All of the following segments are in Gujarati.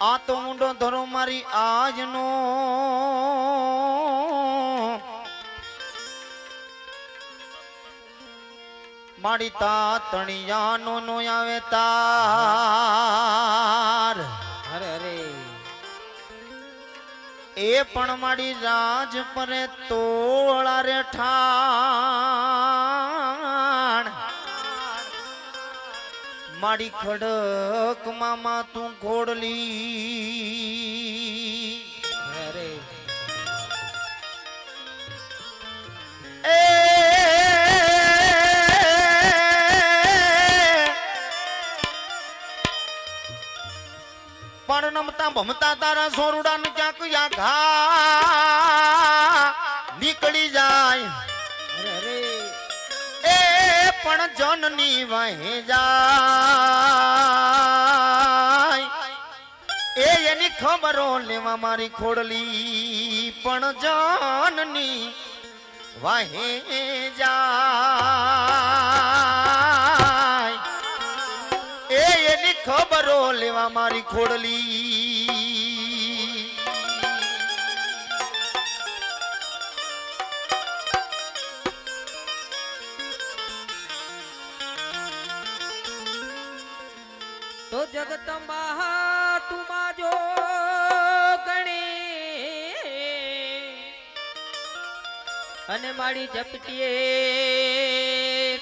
આ તો ઊંડો ધરો મારી આજનો. મારી તા તણિયાનો નો આવે તાર. અરે અરે. એ પણ મારી રાજ પરે તોળા રે ઠાણ મારી ખડક મામા તું ઘોડલી અરે. પણ નમતા ભમતા તારા સોરડા ને ક્યાંક યા ઘા નીકળી જાય. પણ જનની વહે જાય. એ એની ખબરો લેવા મારી ખોડલી પણ જનની વહે જાય. એ એની ખબરો લેવા મારી ખોડલી જગતમાં તુમા જો ગણી. અને મારી જપટીએ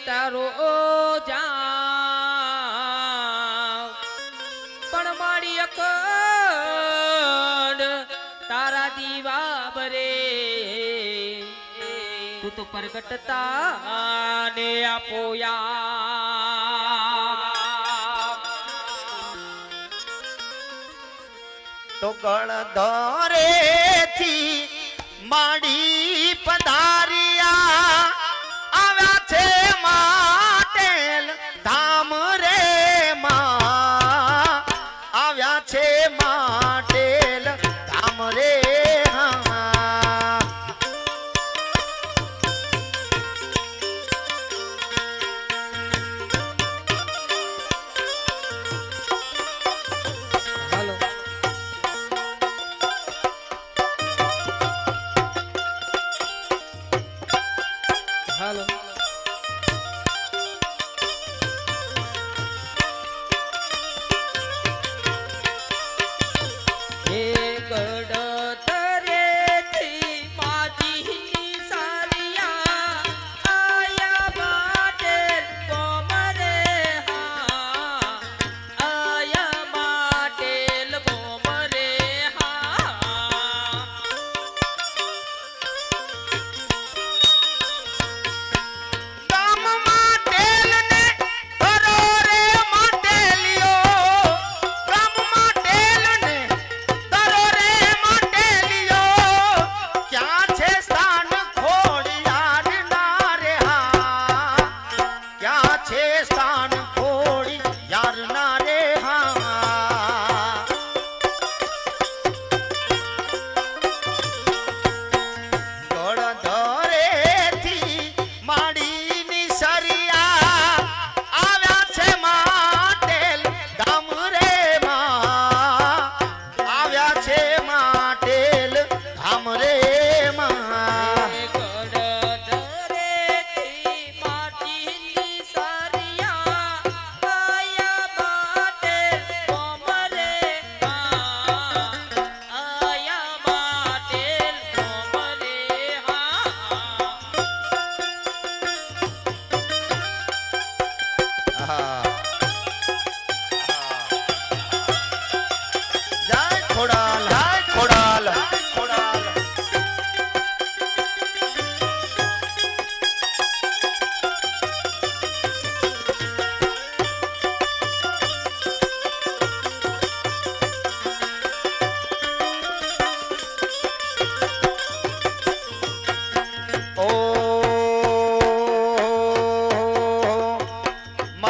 તારો જા પણ મારી અકડ તારા દીવા બરે તું તો પ્રગટતા ને આપો તો ગણધરે થી માડી પધારિયા. આવ્યા છે માટેલ ધામ રે માં. આવ્યા છે માટેલ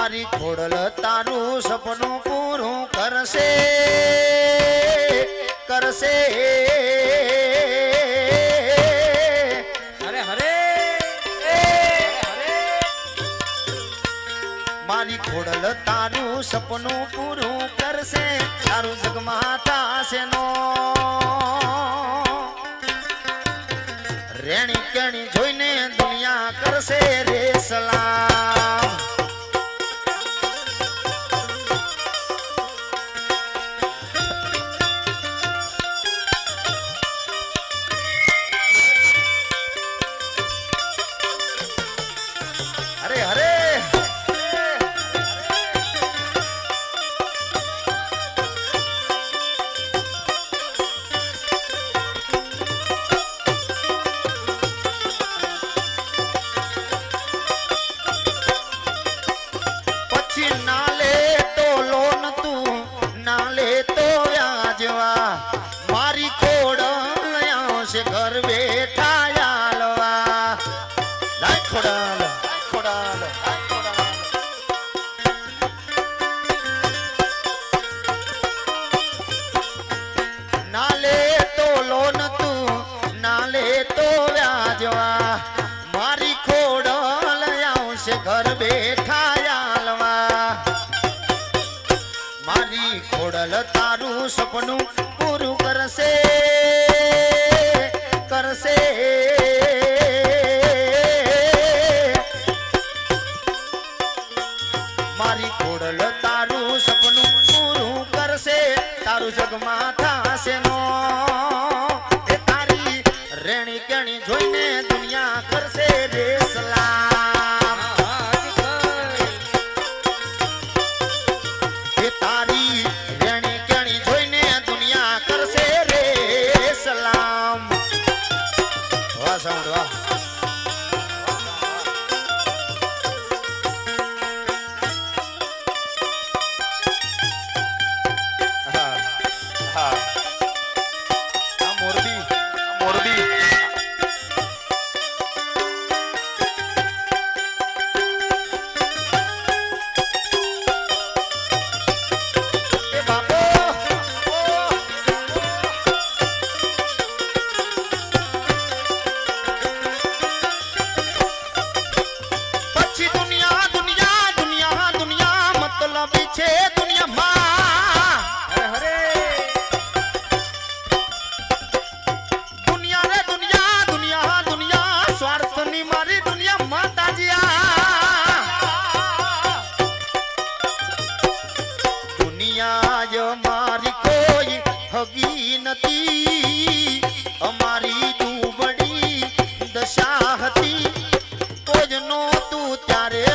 તારી ખોડલ તારું સપનું પૂરું કરશે કરશે. મારી ખોડલ તારું સપનું પૂરું કરશે, તારું જગમાતા છે નો રેણી કેણી જોઈને દુનિયા કરશે રે સલામ. તારું જગમાં થશે નો. તારી રેણી કેણી જોઈને દુનિયા કરશે રેસલા મારી કોઈ હગી નથી. અમારી દુબડી દશા હતી. કોઈ નહોતું ત્યારે